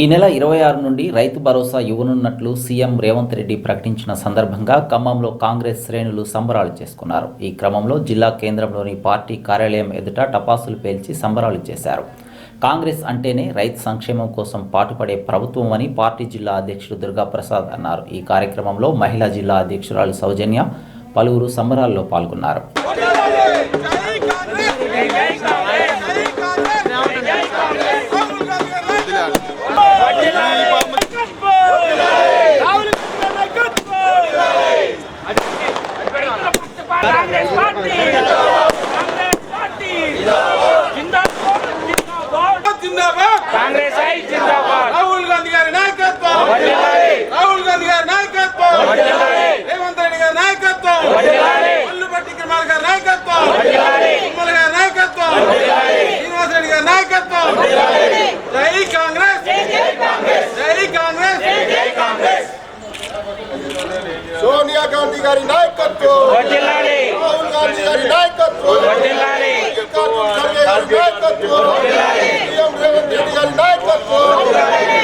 ఈ నెల ఇరవై ఆరు నుండి రైతు భరోసా ఇవ్వనున్నట్లు సీఎం రేవంత్ రెడ్డి ప్రకటించిన సందర్భంగా ఖమ్మంలో కాంగ్రెస్ శ్రేణులు సంబరాలు చేసుకున్నారు. ఈ క్రమంలో జిల్లా కేంద్రంలోని పార్టీ కార్యాలయం ఎదుట టపాసులు పేల్చి సంబరాలు చేశారు. కాంగ్రెస్ అంటేనే రైతు సంక్షేమం కోసం పాటుపడే ప్రభుత్వం అని పార్టీ జిల్లా అధ్యక్షుడు దుర్గా ప్రసాద్ అన్నారు. ఈ కార్యక్రమంలో మహిళా జిల్లా అధ్యక్షురాలు సౌజన్య పలువురు సంబరాల్లో పాల్గొన్నారు. Congress party! Congress party! జిందాబాద్! జిందాబాద్! జిందాబాద్! కాంగ్రెస్ ఐ జిందాబాద్! రాహుల్ గాంధీ గారి నాయకత్వం వర్ధిల్లాలి. రాహుల్ గాంధీ గారి నాయకత్వం వర్ధిల్లాలి. రేవంత్ రెడ్డి గారి నాయకత్వం వర్ధిల్లాలి. మల్లుపట్టి కిరమాల గారి నాయకత్వం వర్ధిల్లాలి. తుమ్మల గారి నాయకత్వం శ్రీనివాస్ రెడ్డి గారి నాయకత్వం జై కాంగ్రెస్ జై కాంగ్రెస్ సోనియా గాంధీ గారి నాయకత్వం. రాహుల్ గాంధీ గారి నాయకత్వం. నాయకత్వం సీఎం రేవంత్ రెడ్డి గారి నాయకత్వం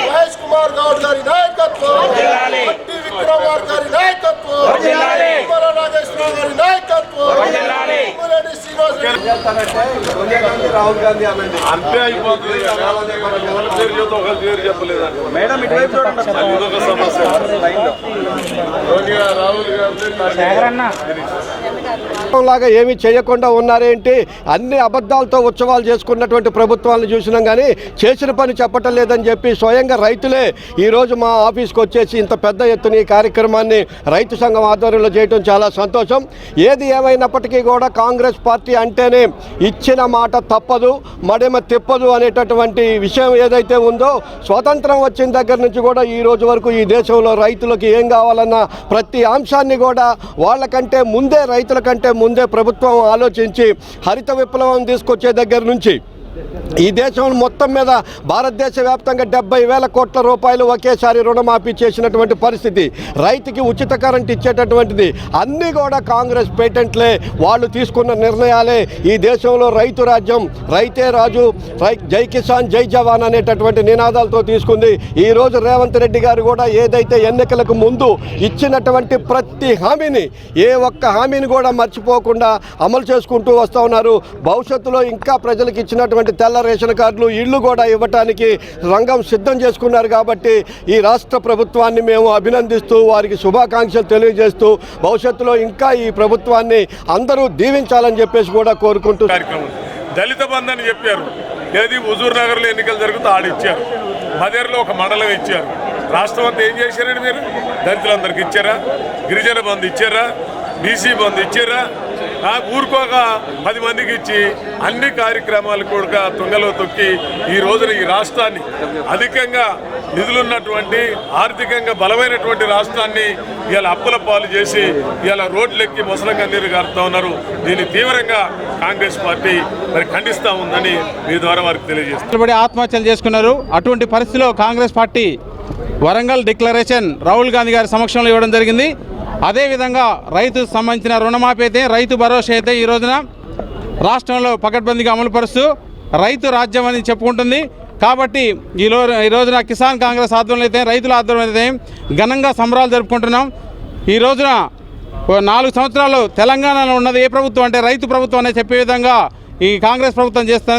మహేష్ కుమార్ గౌడ్ గారి నాయకత్వం వర్ధిల్లాలి. భట్టి విక్రమార్ గారి నాయకత్వం వర్ధిల్లాలి. తుమ్మల నాగేశ్వరరావు గారి నాయకత్వం వర్ధిల్లాలి. తుమ్మలేని శ్రీనివాస్ రెడ్డి సోనియా గాంధీ రాహుల్ గాంధీ అనండి. అంతే అయిపోతుంది. ఒకరి పేరు చెప్తే ఒకరి పేరు చెప్పలేదు మేడం ఇటువైపు చూడండి. అది ఇదొక సమస్య. సోనియా రాహుల్ గాంధీ లాగా ఏమీ చేయకుండా ఉన్నారేంటి? అన్ని అబద్ధాలతో ఉత్సవాలు చేసుకున్నటువంటి ప్రభుత్వాలను చూసినాం కానీ చేసిన పని చెప్పటం లేదని చెప్పి స్వయంగా రైతులే ఈరోజు మా ఆఫీస్కి వచ్చేసి ఇంత పెద్ద ఎత్తున ఈ కార్యక్రమాన్ని రైతు సంఘం ఆధ్వర్యంలో చేయడం చాలా సంతోషం. ఏది ఏమైనప్పటికీ కూడా కాంగ్రెస్ పార్టీ అంటేనే ఇచ్చిన మాట తప్పదు మడమ తిప్పదు అనేటటువంటి విషయం ఏదైతే ఉందో స్వాతంత్రం వచ్చిన దగ్గర నుంచి కూడా ఈ రోజు వరకు ఈ దేశంలో రైతులకు ఏం కావాలన్న ప్రతి అంశాన్ని కూడా వాళ్ళకంటే ముందే రైతుల కంటే ముందే ప్రభుత్వం ఆలోచించి హరిత విప్లవం తీసుకొచ్చే దగ్గర నుంచి ఈ దేశం మొత్తం మీద భారతదేశ వ్యాప్తంగా డెబ్బై వేల కోట్ల రూపాయలు ఒకేసారి రుణమాఫీ చేసినటువంటి పరిస్థితి. రైతుకి ఉచిత కరెంట్ ఇచ్చేటటువంటిది. అన్నీ కూడా కాంగ్రెస్ పేటెంట్లే. వాళ్ళు తీసుకున్న నిర్ణయాలే. ఈ దేశంలో రైతు రాజ్యం రైతే రాజు రై జై కిసాన్ జై జవాన్ అనేటటువంటి నినాదాలతో తీసుకుంది. ఈ రోజు రేవంత్ రెడ్డి గారు కూడా ఏదైతే ఎన్నికలకు ముందు ఇచ్చినటువంటి ప్రతి హామీని ఏ ఒక్క హామీని కూడా మర్చిపోకుండా అమలు చేసుకుంటూ వస్తూ ఉన్నారు. భవిష్యత్తులో ఇంకా ప్రజలకు ఇచ్చినటువంటి తెల్ల రేషన్ కార్డులు ఇళ్ళు కూడా ఇవ్వటానికి రంగం సిద్ధం చేసుకున్నారు కాబట్టి ఈ రాష్ట్ర ప్రభుత్వాన్ని మేము అభినందిస్తూ వారికి శుభాకాంక్షలు తెలియజేస్తూ భవిష్యత్తులో ఇంకా ఈ ప్రభుత్వాన్ని అందరూ దీవించాలని చెప్పేసి కూడా కోరుకుంటూ దళిత బంధు అని చెప్పారు. ఏది హుజూర్ నగర్లో ఎన్నికలు జరుగుతూ ఆడిచ్చారు మదేరులో ఒక మండలం ఇచ్చారు. రాష్ట్రం అంతా ఏం చేశారండి మీరు? దళితులందరికి ఇచ్చారా? గిరిజన బంధు ఇచ్చారా? బీసీ బంధు ఇచ్చారా? ఊరుకోక పది మందికి ఇచ్చి అన్ని కార్యక్రమాలు కూడా తుంగలో తొక్కి ఈ రోజున ఈ రాష్ట్రాన్ని అధికంగా నిధులున్నటువంటి ఆర్థికంగా బలమైనటువంటి రాష్ట్రాన్ని ఇవాళ అప్పుల పాలు చేసి ఇవాళ రోడ్లెక్కి ముసలంగా నీరు గారుతా ఉన్నారు. దీన్ని తీవ్రంగా కాంగ్రెస్ పార్టీ మరి ఖండిస్తూ ఉందని మీ ద్వారా వారికి తెలియజేస్తారు ఆత్మహత్యలు చేసుకున్నారు. అటువంటి పరిస్థితిలో Congress party Warangal declaration Rahul Gandhi గారి సమక్షంలో ఇవ్వడం జరిగింది. అదేవిధంగా రైతుకు సంబంధించిన రుణమాఫీ అయితే రైతు భరోసా అయితే ఈ రోజున రాష్ట్రంలో పకడ్బందీగా అమలు పరుస్తూ రైతు రాజ్యం అని చెప్పుకుంటుంది. కాబట్టి ఈ ఈ రోజున కిసాన్ కాంగ్రెస్ ఆధ్వర్యంలో అయితే రైతుల ఆధ్వర్యంలో అయితే ఘనంగా సంబరాలు జరుపుకుంటున్నాం. ఈ రోజున నాలుగు సంవత్సరాలు తెలంగాణలో ఉన్నది ఏ ప్రభుత్వం అంటే రైతు ప్రభుత్వం అనే చెప్పే విధంగా ఈ కాంగ్రెస్ ప్రభుత్వం చేస్తాను